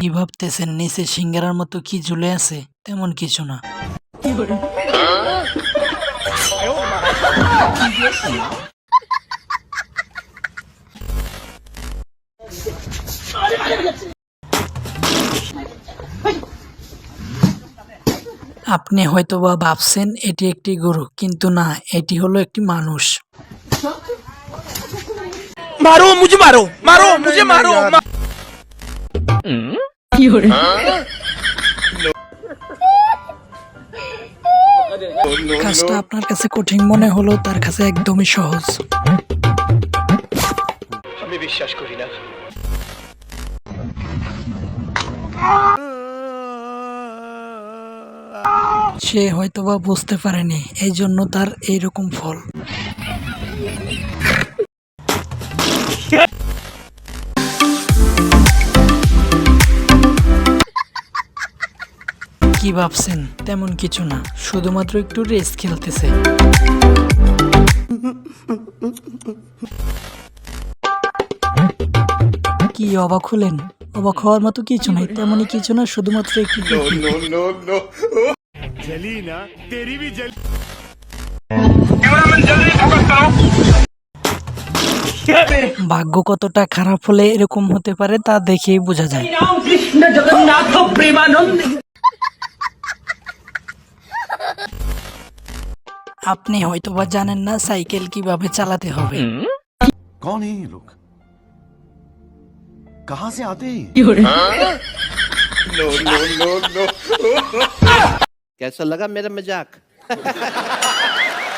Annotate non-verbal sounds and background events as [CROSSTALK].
কি ভাবতেছেন? নিচে সিঙ্গারার মতো কি ঝুলে আছে? তেমন কিছু না। আপনি হয়তো বা ভাবছেন, এটি একটি গরু, কিন্তু না, এটি হলো একটি মানুষ। মারো মুজে মারো মারো মুজে মারো কাজটা আপনার কাছে কঠিন মনে হলো তার কাছে একদমই সহজ। আমি বিশ্বাস করি না। সে হয়তোবা বুঝতে পারেনি এই জন্য তার এইরকম ফল। কি ভাবছেন? তেমন কিছু না শুধুমাত্র একটু রেস খেলতেছে। কি অবাক হলেন? অবাক হওয়ার মতো কিছু নাই তেমনই কিছু না শুধুমাত্র একটু ভাগ্য কতটা খারাপ হলে এরকম হতে পারে তা দেখেই বোঝা যায়। আপনি হয়তোবা জানেন না সাইকেল কিভাবে চালাতে হবে कौन है ये लोग कहाँ से आते हैं कैसा लगा मेरा मजाक [LAUGHS]